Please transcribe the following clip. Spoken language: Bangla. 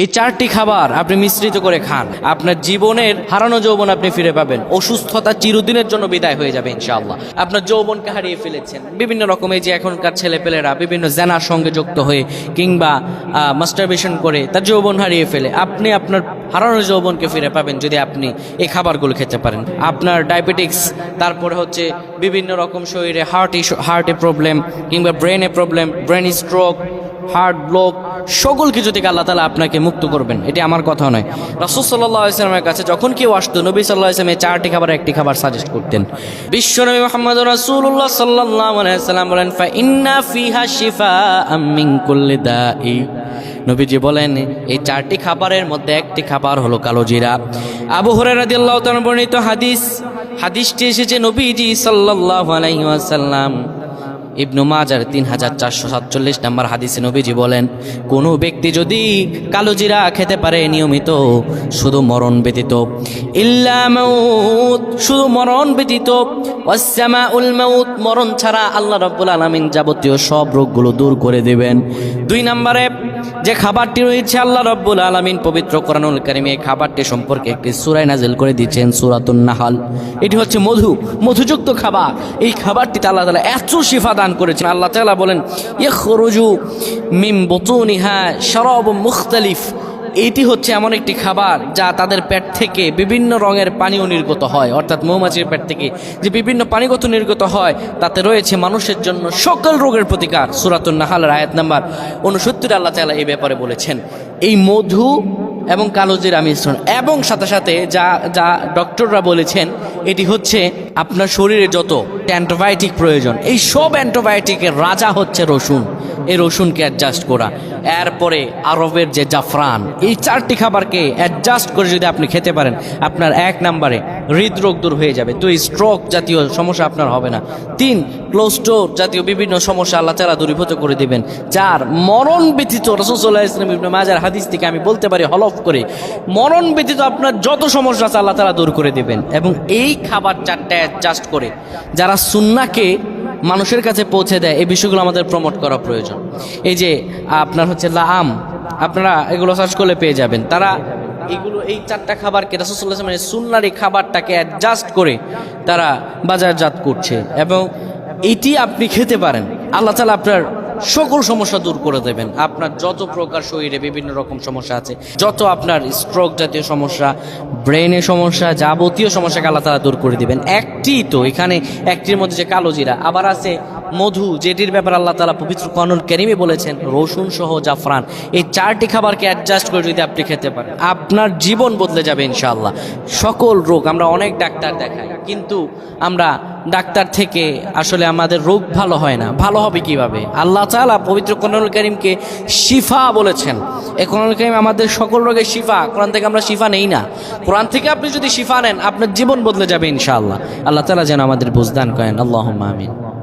এই চারটি খাবার আপনি মিশ্রিত করে খান। আপনার জীবনের হারানো যৌবন আপনি ফিরে পাবেন। অসুস্থতা চিরদিনের জন্য বিদায় হয়ে যাবে ইনশাআল্লাহ। আপনার যৌবনকে হারিয়ে ফেলেছেন। বিভিন্ন রকমের যে এখনকার ছেলেপেলেরা বিভিন্ন জেনার সঙ্গে যুক্ত হয়ে কিংবা মাস্টারবেশন করে তার যৌবন হারিয়ে ফেলে। আপনি আপনার হারানো যৌবনকে ফিরে পাবেন যদি আপনি এই খাবারগুলো খেতে পারেন। আপনার ডায়াবেটিক্স তারপরে হচ্ছে বিভিন্ন রকম শরীরে হার্ট ইস্যু হার্টে প্রবলেম কিংবা ব্রেনে problem brain stroke heart block সকল কিছু থেকে আল্লাহ তালা আপনাকে মুক্ত করবেন, এটি আমার কথা নয়। রাসুল সাল্লাহ ইসলামের কাছে যখন কেউ আসতো, নবী সাল্লাহ ইসলাম এই চারটি খাবার, একটি খাবার সাজেস্ট করতেন। বিশ্ব নবী মোহাম্মদ রাসুল্লাহ সাল্লাহ সাল্লাম বলেন ইন্না ফিহা শিফা আমিন কুল্লি দাই নবীজি বলেন, এই চারটি খাবারের মধ্যে একটি খাবার হলো কালো জিরা। আবু তাআলা বর্ণিত হাদিস, হাদিসটি এসেছে নবীজি সাল্লাল্লাহু আলাইহি ওয়াসাল্লাম। ইবনু মাজার তিন হাজার চারশো সাতচল্লিশ নাম্বার হাদিসে নবীজি বলেন, কোনো ব্যক্তি যদি কালো জিরা খেতে পারে নিয়মিত, শুধু মরণ ব্যতীত। ইল্লা মাউত, শুধু মরণ ব্যতীত। ওয়াসসামা উল মাউত, মরণ ছাড়া আল্লাহ রাব্বুল আলামিন যাবতীয় সব রোগগুলো দূর করে দেবেন। দুই নম্বরে, যে খাবারটি রয়েছে আল্লাহ রব্বুল আলামিন, পবিত্র কোরআনুল কারিমে এই খাবারটি সম্পর্কে একটি সুরাই নাজিল করে দিচ্ছেন সুরাতুন নাহাল। এটি হচ্ছে মধু, মধুযুক্ত খাবার। এই খাবারটিতে আল্লাহ তাআলা এত শিফা দান করেছেন। আল্লাহ তাআলা বলেন ইখরুজু মিম বুতুনিহা শারাব মুখতালিফ। এটি হচ্ছে এমন একটি খাবার যা তাদের পেট থেকে বিভিন্ন রঙের পানীয় নির্গত হয়। অর্থাৎ মৌমাছির পেট থেকে যে বিভিন্ন পানিগত নির্গত হয়, তাতে রয়েছে মানুষের জন্য সকল রোগের প্রতিকার। সুরাতুন নাহালের আয়াত নাম্বার উনসত্তর আল্লাহ তাআলা এই ব্যাপারে বলেছেন, এই মধু এবং কালোজিরা মিশ্রণ এবং সাথে সাথে যা যা ডক্টররা বলেছেন, এটি হচ্ছে আপনার শরীরে যত অ্যান্টোবায়োটিক প্রয়োজন, এই সব অ্যান্টোবায়োটিকের রাজা হচ্ছে রসুন। এই রসুনকে অ্যাডজাস্ট করা। এরপরে আরবের যে জাফরান, এই চারটি খাবারকে অ্যাডজাস্ট করে যদি আপনি খেতে পারেন, আপনার এক নাম্বারে হৃদরোগ দূর হয়ে যাবে। দুই স্ট্রোক জাতীয় সমস্যা আপনার হবে না। তিন ক্লোস্টোর জাতীয় বিভিন্ন সমস্যা আল্লাহ তালা দূরীভূত করে দিবেন। চার, মরণ ব্যতীত রসুল্লাহ ইসলাম মাজার হাদিস থেকে আমি বলতে পারি হলফ করে, মরণ ব্যতীত আপনার যত সমস্যা আছে আল্লাহ তালা দূর করে দেবেন। এবং এই খাবার চারটা অ্যাডজাস্ট করে, যারা সুন্নাকে মানুষের কাছে পৌঁছে দেয়, এই বিষয়গুলো আমাদের প্রমোট করা প্রয়োজন। এই যে, আপনার হচ্ছে লাম আপনারা এগুলো সার্চ করলে পেয়ে যাবেন। তারা এগুলো, এই চারটা খাবারকে রাসুসুল্লাহ মানে সুন্নারি খাবারটাকে অ্যাডজাস্ট করে তারা বাজারজাত করছে। এবং এটি আপনি খেতে পারেন। আল্লাহ তালা আপনার সকল সমস্যা দূর করে দেবেন। আপনার যত প্রকার শরীরে বিভিন্ন রকম সমস্যা আছে, যত আপনার স্ট্রোক জাতীয় সমস্যা ব্রেনে সমস্যা, যাবতীয় সমস্যাকে আল্লাহ তালা দূর করে দিবেন। একটি তো, এখানে একটির মধ্যে যে কালো জিরা, আবার আছে মধু, যেটির ব্যাপারে আল্লাহ তালা পবিত্র কানুন কেরিমে বলেছেন, রসুন সহ জাফরান। এই চারটি খাবারকে অ্যাডজাস্ট করে যদি আপনি খেতে পারেন, আপনার জীবন বদলে যাবে ইনশাআল্লাহ। সকল রোগ, আমরা অনেক ডাক্তার দেখাই, কিন্তু আমরা ডাক্তার থেকে আসলে আমাদের রোগ ভালো হয় না। ভালো হবে কীভাবে? আল্লাহ তালা পবিত্র কোরআনুল করিমকে শিফা বলেছেন। এই কোরআনুল করিম আমাদের সকল রোগের শিফা। কোরআন থেকে আমরা শিফা নেই না। কোরআন থেকে আপনি যদি শিফা নেন, আপনার জীবন বদলে যাবে ইনশাআল্লাহ। আল্লাহ তালা যেন আমাদের বুঝদান করেন। আল্লাহ আমিন।